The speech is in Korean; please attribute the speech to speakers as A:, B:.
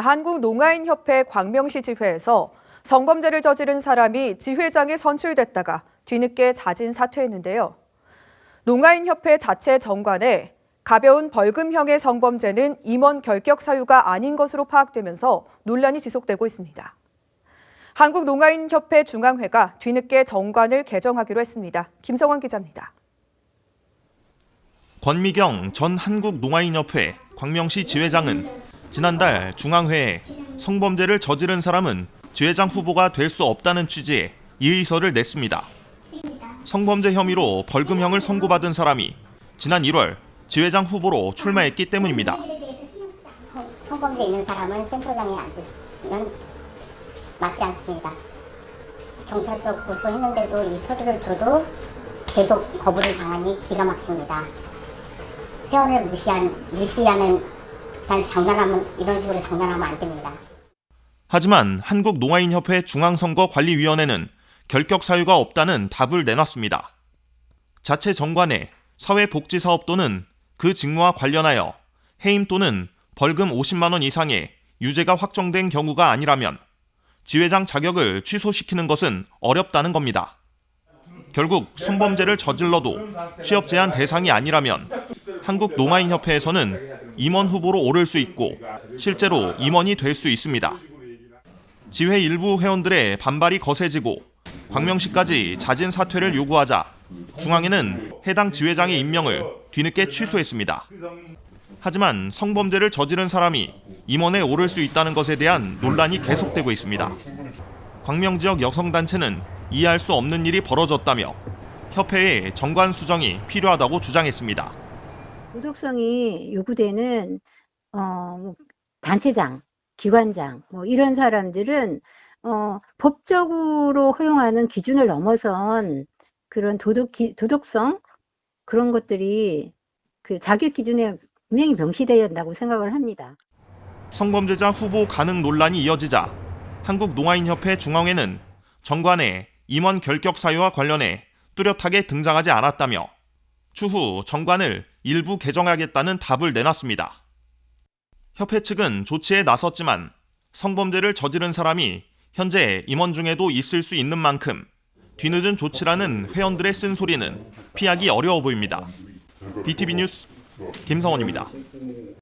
A: 한국농아인협회 광명시 지회에서 성범죄를 저지른 사람이 지회장에 선출됐다가 뒤늦게 자진 사퇴했는데요. 농아인협회 자체 정관에 가벼운 벌금형의 성범죄는 임원 결격 사유가 아닌 것으로 파악되면서 논란이 지속되고 있습니다. 한국농아인협회 중앙회가 뒤늦게 정관을 개정하기로 했습니다. 김성환 기자입니다.
B: 권미경 전 한국농아인협회 광명시 지회장은 지난달 중앙회에 성범죄를 저지른 사람은 지회장 후보가 될 수 없다는 취지의 이의서를 냈습니다. 성범죄 혐의로 벌금형을 선고받은 사람이 지난 1월 지회장 후보로 출마했기 때문입니다.
C: 성- 성범죄 있는 사람은 센터장에 앉으면 맞지 않습니다. 경찰서 고소했는데도 이 서류를 줘도 계속 거부를 당하니 기가 막힙니다. 회원을 무시한 무시하는 단 장난하면 이런 식으로 장난하면 안 됩니다.
B: 하지만 한국농아인협회 중앙선거관리위원회는 결격 사유가 없다는 답을 내놨습니다. 자체 정관에 사회복지사업 또는 그 직무와 관련하여 해임 또는 벌금 50만 원 이상의 유죄가 확정된 경우가 아니라면 지회장 자격을 취소시키는 것은 어렵다는 겁니다. 결국 성범죄를 저질러도 취업 제한 대상이 아니라면 한국농아인협회에서는 임원 후보로 오를 수 있고 실제로 임원이 될 수 있습니다. 지회 일부 회원들의 반발이 거세지고 광명시까지 자진 사퇴를 요구하자 중앙회는 해당 지회장의 임명을 뒤늦게 취소했습니다. 하지만 성범죄를 저지른 사람이 임원에 오를 수 있다는 것에 대한 논란이 계속되고 있습니다. 광명 지역 여성단체는 이해할 수 없는 일이 벌어졌다며 협회의 정관 수정이 필요하다고 주장했습니다.
D: 도덕성이 요구되는 어, 뭐 단체장, 기관장 뭐 이런 사람들은 어, 법적으로 허용하는 기준을 넘어선 그런 도덕 기, 도덕성 그런 것들이 그 자격 기준에 분명히 명시되어야 한다고 생각을 합니다.
B: 성범죄자 후보 가능 논란이 이어지자 한국농아인협회 중앙회는 정관에 임원 결격 사유와 관련해 뚜렷하게 등장하지 않았다며 추후 정관을 일부 개정하겠다는 답을 내놨습니다. 협회 측은 조치에 나섰지만 성범죄를 저지른 사람이 현재 임원 중에도 있을 수 있는 만큼 뒤늦은 조치라는 회원들의 쓴소리는 피하기 어려워 보입니다. BTV 뉴스 김성원입니다.